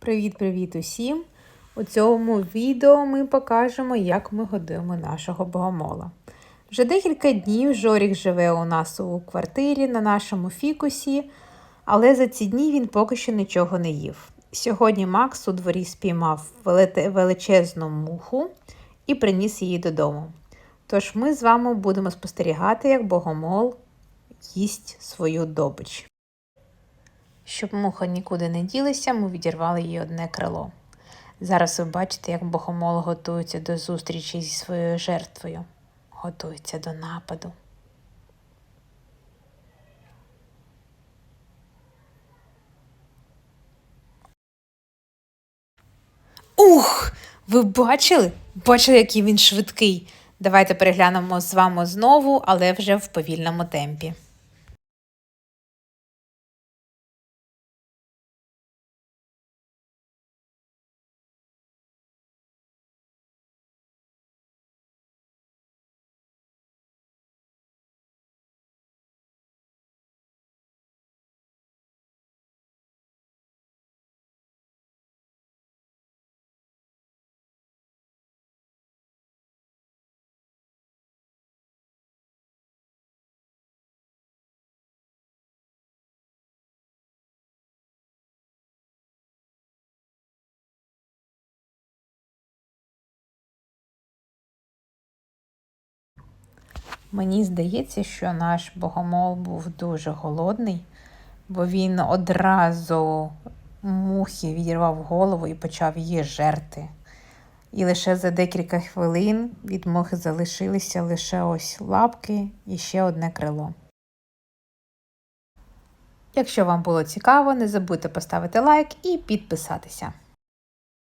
Привіт-привіт усім! У цьому відео ми покажемо, як ми годуємо нашого богомола. Вже декілька днів Жорік живе у нас у квартирі на нашому фікусі, але за ці дні він поки що нічого не їв. Сьогодні Макс у дворі спіймав величезну муху і приніс її додому. Тож ми з вами будемо спостерігати, як богомол їсть свою добич. Щоб муха нікуди не ділася, ми відірвали їй одне крило. Зараз ви бачите, як богомол готується до зустрічі зі своєю жертвою, готується до нападу. Ух! Ви бачили? Бачили, який він швидкий. Давайте переглянемо з вами знову, але вже в повільному темпі. Мені здається, що наш богомол був дуже голодний, бо він одразу мухі відірвав голову і почав її жерти. І лише за декілька хвилин від мухи залишилися лише ось лапки і ще одне крило. Якщо вам було цікаво, не забудьте поставити лайк і підписатися.